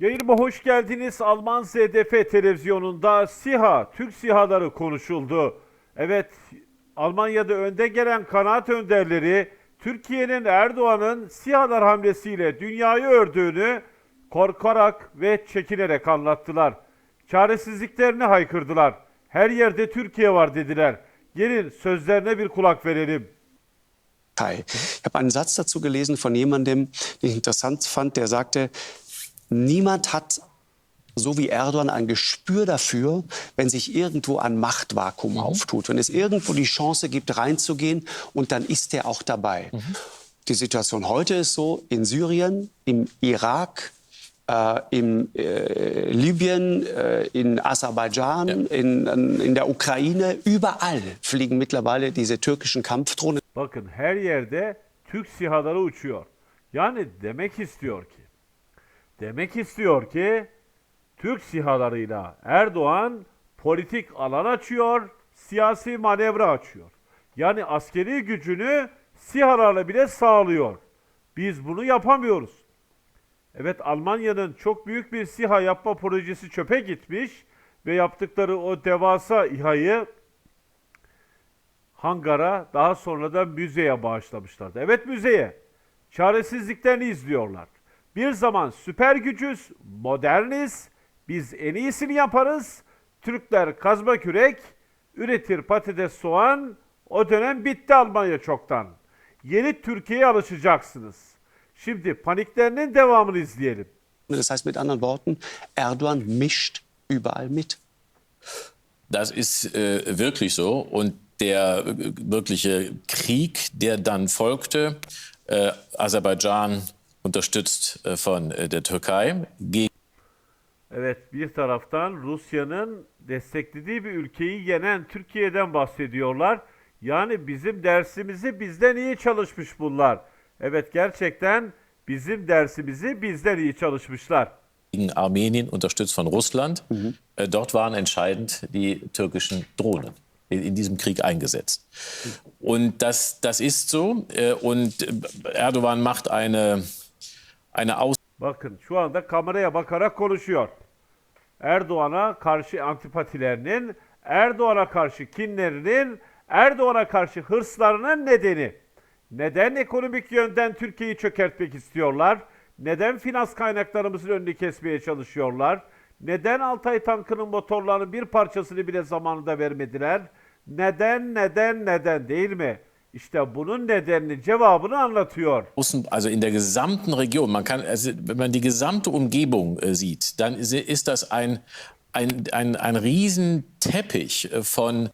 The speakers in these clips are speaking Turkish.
Yayınıma hoş geldiniz. Alman ZDF televizyonunda SİHA, Türk SİHA'ları konuşuldu. Evet, Almanya'da önde gelen kanaat önderleri Türkiye'nin Erdoğan'ın SİHA'lar hamlesiyle dünyayı ördüğünü korkarak ve çekinerek anlattılar. Çaresizliklerini haykırdılar. Her yerde Türkiye var dediler. Gelin sözlerine bir kulak verelim. Ich habe einen Satz dazu gelesen von jemandem, den ich interessant fand, der sagte, niemand hat so wie Erdogan ein Gespür dafür, wenn sich irgendwo ein Machtvakuum auftut, wenn es irgendwo die Chance gibt, reinzugehen und dann ist er auch dabei. Die Situation heute ist so, in Syrien, im Irak, äh, in äh, Libyen, äh, in Aserbaidschan, in, in der Ukraine, überall fliegen mittlerweile diese türkischen Kampfdrohnen. Bakın her yerde Türk SİHA'ları uçuyor. Yani demek istiyor ki, demek istiyor ki Türk SİHA'larıyla Erdoğan politik alan açıyor, siyasi manevra açıyor. Yani askeri gücünü SİHA'larla bile sağlıyor. Biz bunu yapamıyoruz. Evet Almanya'nın çok büyük bir SİHA yapma projesi çöpe gitmiş ve yaptıkları o devasa İHA'yı hangara daha sonra da müzeye bağışlamışlardı. Evet müzeye. Çaresizliklerini izliyorlar. Bir zaman süper gücüz, moderniz, biz en iyisini yaparız. Türkler kazma kürek, üretir patates soğan. O dönem bitti Almanya çoktan. Yeni Türkiye'ye alışacaksınız. Şimdi paniklerinin devamını izleyelim. Das heißt mit anderen Worten, Erdogan mischt überall mit. Das ist äh, wirklich so. Und der äh, wirkliche Krieg, der dann folgte, äh, Aserbaidschan unterstützt äh, von äh, der Türkei Evet bir taraftan Rusya'nın desteklediği bir ülkeyi yenen Türkiye'den bahsediyorlar. Yani bizim dersimizi bizden iyi çalışmış bunlar. Evet gerçekten bizim dersimizi bizden iyi çalışmışlar. gegen Armenien, unterstützt von Russland. Äh, dort waren entscheidend die türkischen Drohnen in, diesem Krieg eingesetzt. Und das, das ist so. Und Erdogan macht eine, eine Aus Bakın şu anda kameraya bakarak konuşuyor. Erdoğan'a karşı antipatilerinin, Erdoğan'a karşı kinlerinin, Erdoğan'a karşı hırslarının nedeni. Neden ekonomik yönden Türkiye'yi çökertmek istiyorlar? Neden finans kaynaklarımızın önünü kesmeye çalışıyorlar? Neden Altay tankının motorlarının bir parçasını bile zamanında vermediler? Neden, neden, neden değil mi? İşte bunun nedenini, cevabını anlatıyor. Also in der gesamten Region, man kann, also wenn man die gesamte Umgebung äh, sieht, dann ist, ist das ein, ein, ein, ein Riesenteppich äh, von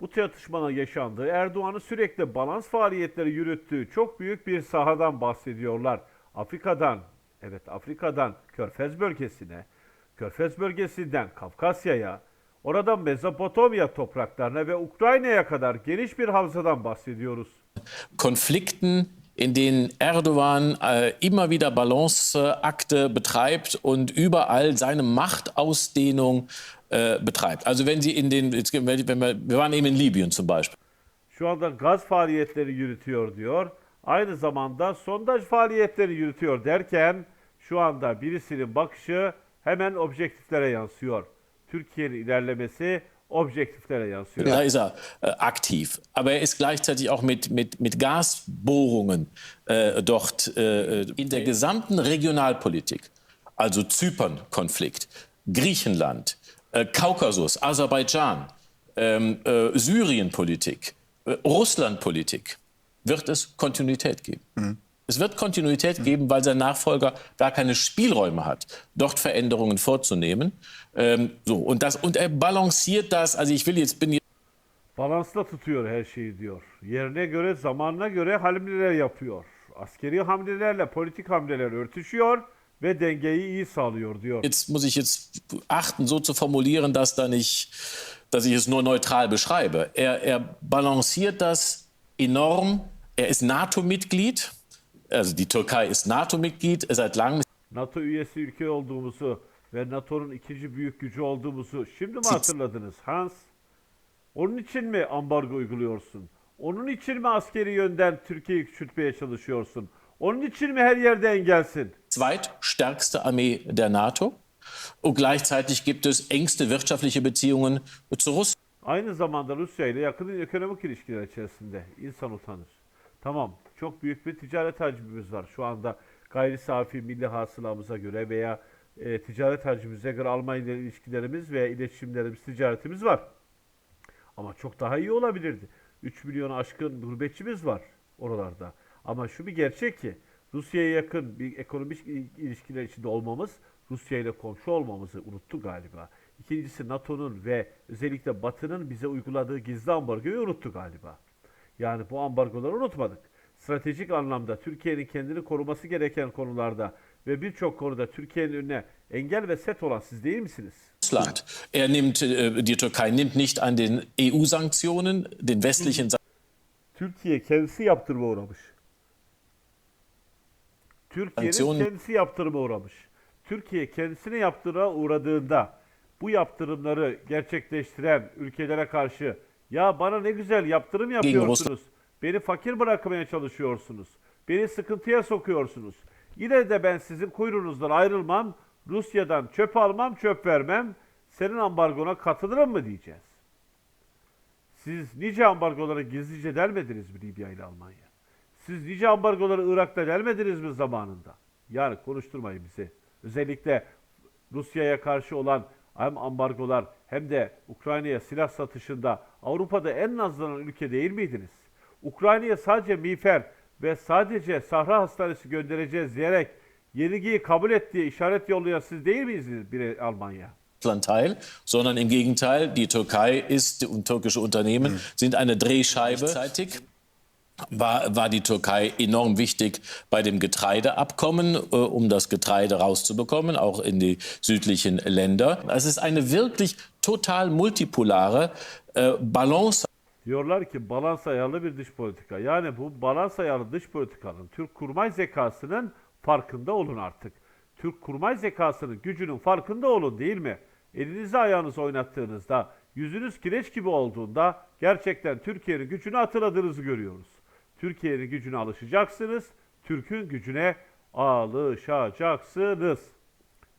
Bu çatışmanın yaşandığı, Erdoğan'ın sürekli balans faaliyetleri yürüttüğü çok büyük bir sahadan bahsediyorlar. Afrika'dan, evet Afrika'dan Körfez bölgesine, Körfez bölgesinden Kafkasya'ya, oradan Mezopotamya topraklarına ve Ukrayna'ya kadar geniş bir havzadan bahsediyoruz. Konflikten, in denen Erdogan äh, immer wieder Balanceakte betreibt und überall seine Machtausdehnung äh, betreibt. Also wenn Sie in den, jetzt, wenn wir, wir waren eben in Libyen zum Beispiel. Şu anda gaz faaliyetleri yürütüyor diyor. Aynı zamanda sondaj faaliyetleri yürütüyor derken şu anda birisinin bakışı hemen objektiflere yansıyor. Türkiye'nin ilerlemesi objektiflere yansıyor. Da ist er äh, aktiv. Aber er ist gleichzeitig auch mit, mit, mit Gasbohrungen äh, dort äh, in der gesamten Regionalpolitik, also Zypern-Konflikt, Griechenland, äh, Kaukasus, Aserbaidschan, ähm, äh, Syrien-Politik, äh, Russland-Politik, wird es Kontinuität geben. Es wird Kontinuität geben, weil sein Nachfolger gar keine Spielräume hat, dort Veränderungen vorzunehmen. Ähm, so, und, das, und er balanciert das, also ich will jetzt, bin Balansla tutuyor her şeyi diyor. Yerine göre, zamanına göre hamleler yapıyor. Askeri hamlelerle politik hamleler örtüşüyor ve dengeyi iyi sağlıyor diyor. Jetzt muss ich jetzt achten, so zu formulieren, dass da nicht, dass ich es nur neutral beschreibe. Er, er balanciert das enorm. Er ist NATO-Mitglied. Also die Türkei ist NATO-Mitglied seit langem. NATO üyesi ülke olduğumuzu ve NATO'nun ikinci büyük gücü olduğumuzu şimdi mi hatırladınız Hans? Onun için mi ambargo uyguluyorsun? Onun için mi askeri yönden Türkiye'yi küçültmeye çalışıyorsun? Onun için mi her yerde engelsin? zweitstärkste Armee der NATO. Und gleichzeitig gibt es engste wirtschaftliche Beziehungen zu Russland. Aynı zamanda Rusya ile yakın ekonomik ilişkiler içerisinde insan utanır. Tamam, çok büyük bir ticaret hacmimiz var. Şu anda gayri safi milli hasılamıza göre veya e, ticaret hacmimize göre Almanya ile ilişkilerimiz veya iletişimlerimiz, ticaretimiz var. Ama çok daha iyi olabilirdi. 3 milyonu aşkın gurbetçimiz var oralarda. Ama şu bir gerçek ki Rusya'ya yakın bir ekonomik il- ilişkiler içinde olmamız Rusya ile komşu olmamızı unuttu galiba. İkincisi NATO'nun ve özellikle Batı'nın bize uyguladığı gizli ambargoyu unuttu galiba. Yani bu ambargoları unutmadık. Stratejik anlamda Türkiye'nin kendini koruması gereken konularda ve birçok konuda Türkiye'nin önüne engel ve set olan siz değil misiniz? Er nimmt, äh, die Türkei nimmt nicht an den EU-Sanktionen, den westlichen Türkiye kendisi yaptırıma uğramış. Türkiye'nin kendisi yaptırıma uğramış. Türkiye kendisine yaptırıma uğradığında bu yaptırımları gerçekleştiren ülkelere karşı ya bana ne güzel yaptırım yapıyorsunuz. Beni fakir bırakmaya çalışıyorsunuz. Beni sıkıntıya sokuyorsunuz. Yine de ben sizin kuyruğunuzdan ayrılmam. Rusya'dan çöp almam, çöp vermem. Senin ambargona katılırım mı diyeceğiz. Siz nice ambargolara gizlice delmediniz mi Libya ile Almanya? Siz nice ambargoları Irak'ta delmediniz mi zamanında? Yani konuşturmayın bizi. Özellikle Rusya'ya karşı olan hem ambargolar hem de Ukrayna'ya silah satışında Avrupa'da en nazlanan ülke değil miydiniz? Ukrayna'ya sadece miğfer ve sadece Sahra Hastanesi göndereceğiz diyerek yenilgiyi kabul ettiği işaret yollayan siz değil miydiniz bir Almanya? Teil, sondern im Gegenteil, die Türkei ist und türkische Unternehmen sind eine Drehscheibe. Gleichzeitig war, war die Türkei enorm wichtig bei dem Getreideabkommen, äh, um das Getreide rauszubekommen, auch in die südlichen Länder. Es ist eine wirklich total multipolare äh, Balance Diyorlar ki balans ayarlı bir dış politika. Yani bu balans ayarlı dış politikanın Türk kurmay zekasının farkında olun artık. Türk kurmay zekasının gücünün farkında olun değil mi? Elinizi ayağınızı oynattığınızda, yüzünüz kireç gibi olduğunda gerçekten Türkiye'nin gücünü hatırladığınızı görüyoruz. Türkiye'nin gücüne alışacaksınız, Türk'ün gücüne alışacaksınız.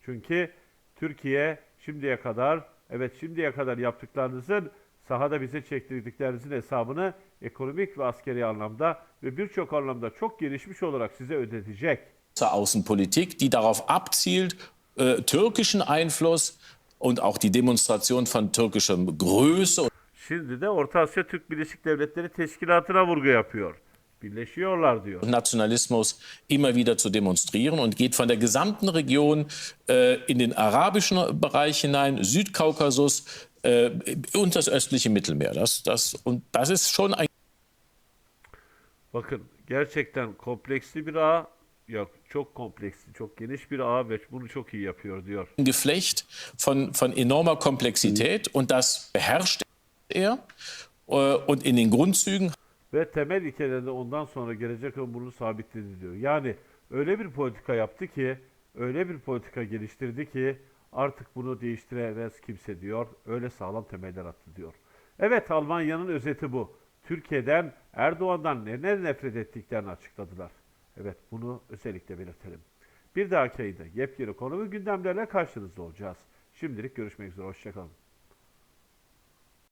Çünkü Türkiye şimdiye kadar, evet şimdiye kadar yaptıklarınızın sahada bize çektirdiklerinizin hesabını ekonomik ve askeri anlamda ve birçok anlamda çok gelişmiş olarak size ödetecek. Außenpolitik, die darauf abzielt, äh, türkischen Einfluss und auch die Demonstration von türkischer Größe Şimdi de Orta Asya Türk Birleşik Devletleri Teşkilatı'na vurgu yapıyor. Birleşiyorlar diyor. Nationalismus immer wieder zu demonstrieren und geht von der gesamten Region äh, in den arabischen Bereich hinein, Südkaukasus äh, und das östliche Mittelmeer. Das, das, und das ist schon ein Bakın gerçekten kompleksli bir ağ, yok çok kompleksli, çok geniş bir ağ ve bunu çok iyi yapıyor diyor. Geflecht von, von enormer Komplexität und das beherrscht er. Äh, und in den Grundzügen Ve temel ilkelerinde ondan sonra gelecek ömrünü sabitledi diyor. Yani öyle bir politika yaptı ki, öyle bir politika geliştirdi ki artık bunu değiştiremez kimse diyor. Öyle sağlam temeller attı diyor. Evet Almanya'nın özeti bu. Türkiye'den, Erdoğan'dan ne nefret ettiklerini açıkladılar. Evet bunu özellikle belirtelim. Bir dahaki ayında yepyeni konu ve gündemlerle karşınızda olacağız. Şimdilik görüşmek üzere. Hoşçakalın.